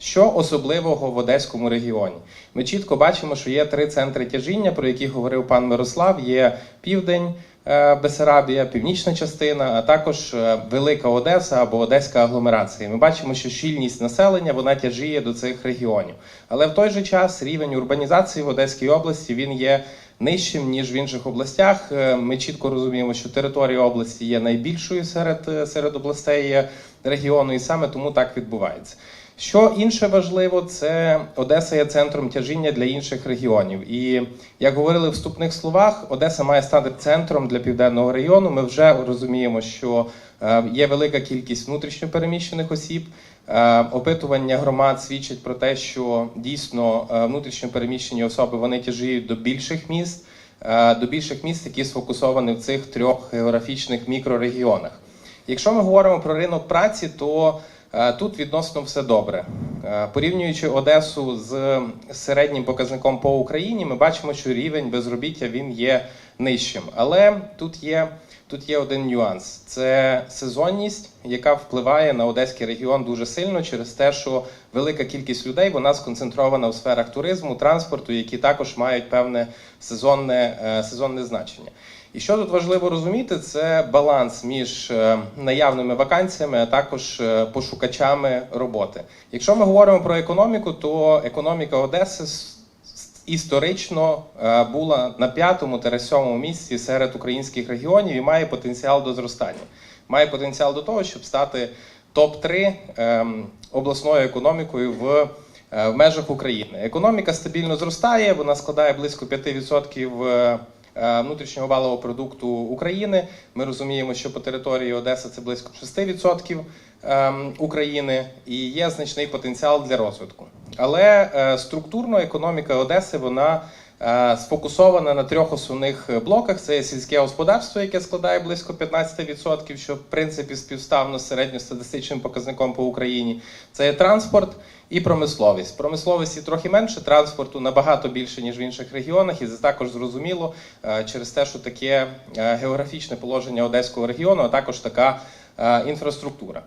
Що особливого в Одеському регіоні? Ми чітко бачимо, що є три центри тяжіння, про які говорив пан Мирослав. Є південь. е, Бесарабія, північна частина, а також е, Велика Одеса або Одеська агломерація. Ми бачимо, що щільність населення вона тяжіє до цих регіонів. Але в той же час рівень урбанізації в Одеській області він є нижчим ніж в інших областях. Е, Ми чітко розуміємо, що територія області є найбільшою серед, серед областей регіону, і саме тому так відбувається. Що інше важливо, це Одеса є центром тяжіння для інших регіонів. І як говорили в вступних словах, Одеса має стати центром для південного району. Ми вже розуміємо, що е, є велика кількість внутрішньопереміщених осіб. Е, Опитування громад свідчить про те, що дійсно е, внутрішньопереміщені особи вони тяжіють до більших міст, до більших міст, які сфокусовані в цих трьох географічних мікрорегіонах. Якщо ми говоримо про ринок праці, то тут відносно все добре. Е, Порівнюючи Одесу з середнім показником по Україні, ми бачимо, що рівень безробіття він є нижчим. Але тут є, тут є один нюанс: це сезонність, яка впливає на одеський регіон дуже сильно через те, що велика кількість людей вона сконцентрована у сферах туризму, транспорту, які також мають певне сезонне, е, сезонне значення. І що тут важливо розуміти, це баланс між е, наявними вакансіями, а також е, пошукачами роботи. Якщо ми говоримо про економіку, то економіка Одеси історично е, була на п'ятому та сьомому місці серед українських регіонів і має потенціал до зростання. Має потенціал до того, щоб стати топ-3 ем, обласною економікою в е, в межах України. Економіка стабільно зростає, вона складає близько 5% е, внутрішнього валового продукту України. Ми розуміємо, що по території Одеси це близько 6% ем, України і є значний потенціал для розвитку. Але е, структурно економіка Одеси вона е, сфокусована на трьох основних блоках: це сільське господарство, яке складає близько 15%, що в принципі співставно з середньостатистичним показником по Україні. Це є транспорт і промисловість. Промисловості трохи менше, транспорту набагато більше ніж в інших регіонах, і це також зрозуміло е, через те, що таке е, географічне положення одеського регіону, а також така е, інфраструктура.